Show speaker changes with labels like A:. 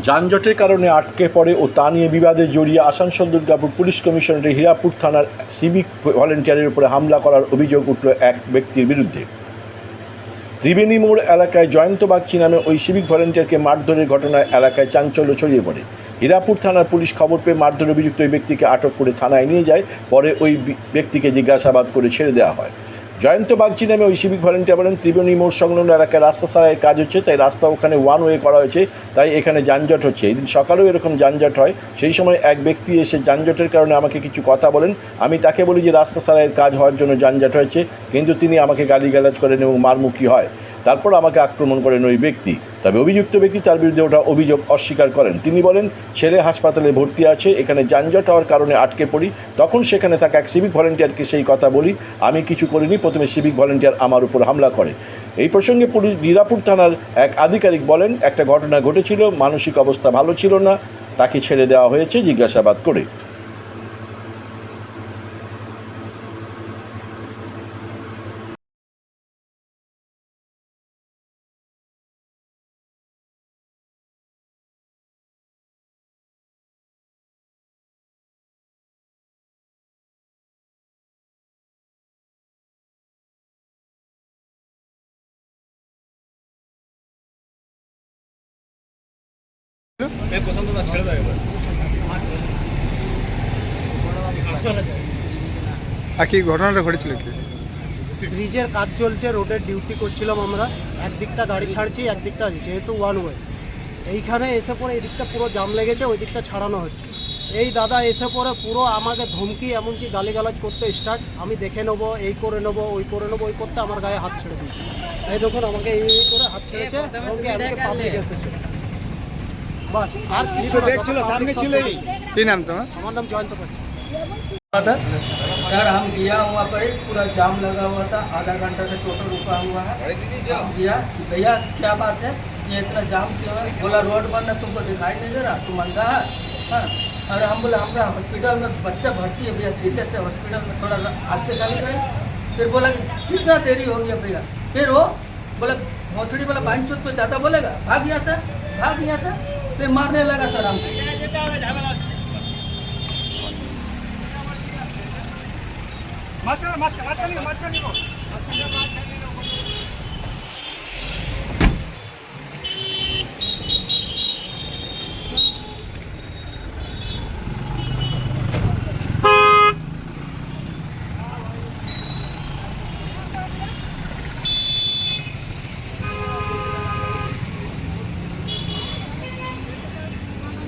A: যানজটের কারণে আটকে পড়ে ও তা নিয়ে বিবাদে জড়িয়ে আসানসোল দুর্গাপুর পুলিশ কমিশনারের হীরাপুর থানার সিভিক ভলেন্টিয়ারের উপরে হামলা করার অভিযোগ উঠল এক ব্যক্তির বিরুদ্ধে। ত্রিবেণী মোড় এলাকায় জয়ন্ত বাগচি নামে ওই সিভিক ভলেন্টিয়ারকে মারধরের ঘটনায় এলাকায় চাঞ্চল্য ছড়িয়ে পড়ে। হীরাপুর থানার পুলিশ খবর পেয়ে মারধর অভিযুক্ত ওই ব্যক্তিকে আটক করে থানায় নিয়ে যায়, পরে ওই ব্যক্তিকে জিজ্ঞাসাবাদ করে ছেড়ে দেওয়া হয়। জয়ন্ত বাগচি নামে ওই সিভিক ভলেন্টিয়ার বলেন, ত্রিবেণী মোড় সংলগ্ন এলাকায় রাস্তা সারাইয়ের কাজ হচ্ছে, তাই রাস্তা ওখানে ওয়ান ওয়ে করা হয়েছে, তাই এখানে যানজট হচ্ছে। এই দিন সকালেও এরকম যানজট হয়, সেই সময় এক ব্যক্তি এসে যানজটের কারণে আমাকে কিছু কথা বলেন। আমি তাকে বলি যে, রাস্তা সারাইয়ের কাজ হওয়ার জন্য যানজট হয়েছে, কিন্তু তিনি আমাকে গালিগালাজ করেন এবং মারমুখী হয়। তারপর আমাকে আক্রমণ করেন ওই ব্যক্তি। তবে অভিযুক্ত ব্যক্তি তার বিরুদ্ধে ওঠা অভিযোগ অস্বীকার করেন। তিনি বলেন, ছেলে হাসপাতালে ভর্তি আছে, এখানে যানজট হওয়ার কারণে আটকে পড়ি। তখন সেখানে থাকা এক সিভিক ভলেন্টিয়ারকে সেই কথা বলি, আমি কিছু করিনি, প্রথমে সিভিক ভলেন্টিয়ার আমার উপর হামলা করে। এই প্রসঙ্গে পুলিশ দিরাপুর থানার এক আধিকারিক বলেন, একটা ঘটনা ঘটেছিল, মানসিক অবস্থা ভালো ছিল না, তাকে ছেড়ে দেওয়া হয়েছে, জিজ্ঞাসাবাদ করে।
B: কি ঘটনাটা ঘটেছিল কি?
C: ব্রিজের কাজ চলছে, রোডের ডিউটি করছিলাম আমরা। একদিকটা গাড়ি ছাড়ছি, একদিকটা যেহেতু ওয়ান ওয়ে এইখানে এসে পরে এদিকটা পুরো জাম লেগেছে ওই দিকটা ছাড়ানো হচ্ছে। এই দাদা এসে পরে পুরো আমাকে ধমকি, এমনকি গালিগালাজ করতে স্টার্ট আমি দেখে নেব, এই করে নেব, ওই করে নেব, ওই করতে আমার গায়ে হাত ছেড়ে দিয়েছে। এই দেখুন, আমাকে এই এই করে হাত ছেড়েছে এমনকি আমাকে পাবলিক এসেছে। বাস আর কিছু দেখছিল সামনে ছিল
B: কি নাম তোমার
C: আমার নাম জয়ন্ত পাচ্ছি
D: था सर हम गया वहाँ पर पूरा जाम लगा हुआ था आधा घंटा से टोटल रुका हुआ है हम गया कि भैया क्या बात है ये इतना जाम क्यों है बोला रोड बंद है तुमको दिखाई नहीं दे रहा तुम अंधा है हाँ और हम बोले हमारा हॉस्पिटल में बच्चा भर्ती है भैया सीरियस है हॉस्पिटल में थोड़ा आस्ते चालू करें फिर बोला कि कितना देरी हो गया भैया फिर वो बोला भोसड़ी वाला पाँच तो ज़्यादा बोलेगा भाग यहाँ से भाग यहाँ से पे मारने लगा सर हम
B: मास्क मास्क मास्क नहीं मास्क